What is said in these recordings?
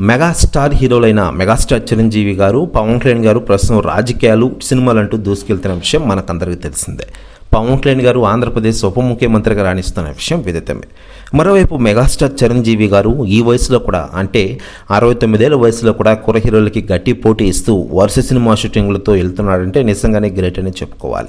Megastar హీరోలైన megastar Chiranjeevi garu Pawan Kalyan గారు ప్రస్తుతం రాజకీయాలు సినిమాలు అంటూ దూసుకెళ్తున్న విషయం మనకందరికీ తెలిసిందే. పవన్ కళ్యాణ్ గారు ఆంధ్రప్రదేశ్ ఉప ముఖ్యమంత్రిగా రాణిస్తున్న విషయం విదితమే. మరోవైపు మెగాస్టార్ చిరంజీవి గారు ఈ వయసులో కూడా అంటే అరవై తొమ్మిదేళ్ళ వయసులో కూడా కుర హీరోలకి గట్టి పోటీ ఇస్తూ వరుస సినిమా షూటింగ్లతో వెళ్తున్నాడంటే నిజంగానే గ్రేట్ అని చెప్పుకోవాలి.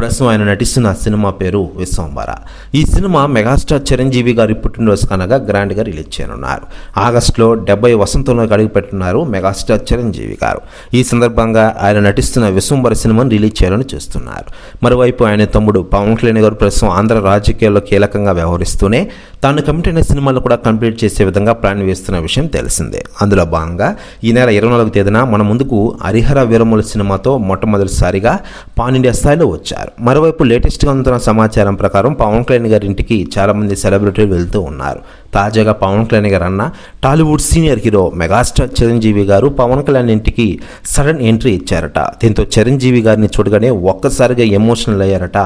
ప్రస్తుతం ఆయన నటిస్తున్న సినిమా పేరు విశ్వంబర ఈ సినిమా మెగాస్టార్ చిరంజీవి గారి పుట్టినరోజు కనగా గ్రాండ్గా రిలీజ్ చేయనున్నారు. ఆగస్టులో డెబ్బై వసంతంలో అడుగుపెట్టున్నారు మెగాస్టార్ చిరంజీవి గారు. ఈ సందర్భంగా ఆయన నటిస్తున్న విశ్వంబర సినిమాను రిలీజ్ చేయాలని చూస్తున్నారు. మరోవైపు ఆయన తమ్ముడు పవన్ కళ్యాణ్ గారు ప్రస్తుతం ఆంధ్ర రాజకీయాల్లో కీలకంగా వ్యవహరిస్తూనే తాను కమిట్ అయిన సినిమాలు కూడా కంప్లీట్ చేసే విధంగా ప్లాన్ వేస్తున్న విషయం తెలిసిందే. అందులో భాగంగా ఈ నెల ఇరవై నాలుగు తేదీన మన ముందుకు హరిహర వీరముల సినిమాతో మొట్టమొదటిసారిగా పాన్ ఇండియా స్థాయిలో వచ్చారు. మరోవైపు లేటెస్ట్గా అందుతున్న సమాచారం ప్రకారం పవన్ కళ్యాణ్ గారి ఇంటికి చాలామంది సెలబ్రిటీలు వెళ్తూ ఉన్నారు. తాజాగా పవన్ కళ్యాణ్ గారు అన్న Tollywood senior hero megastar Chiranjeevi garu Pawan Kalyan ఇంటికి సడన్ ఎంట్రీ ఇచ్చారట. దీంతో చిరంజీవి గారిని చూడగానే ఒక్కసారిగా ఎమోషనల్ అయ్యారట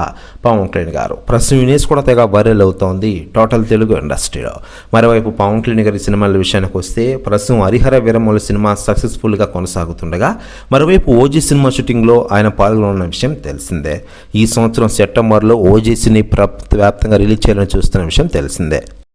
పవన్ కళ్యాణ్ గారు. ప్రస్తుతం యూనేస్ కూడా తెగ వైరల్ అవుతోంది టోటల్ తెలుగు ఇండస్ట్రీలో. మరోవైపు పవన్ కళ్యాణ్ గారి సినిమాల విషయానికి వస్తే ప్రస్తుతం హరిహర వీరముల సినిమా సక్సెస్ఫుల్గా కొనసాగుతుండగా మరోవైపు ఓజీ సినిమా షూటింగ్లో ఆయన పాల్గొన్న విషయం తెలిసిందే. ఈ సంవత్సరం సెప్టెంబర్లో ఓజీసీని ప్రపంచవ్యాప్తంగా రిలీజ్ చేయాలని చూస్తున్న విషయం తెలిసిందే.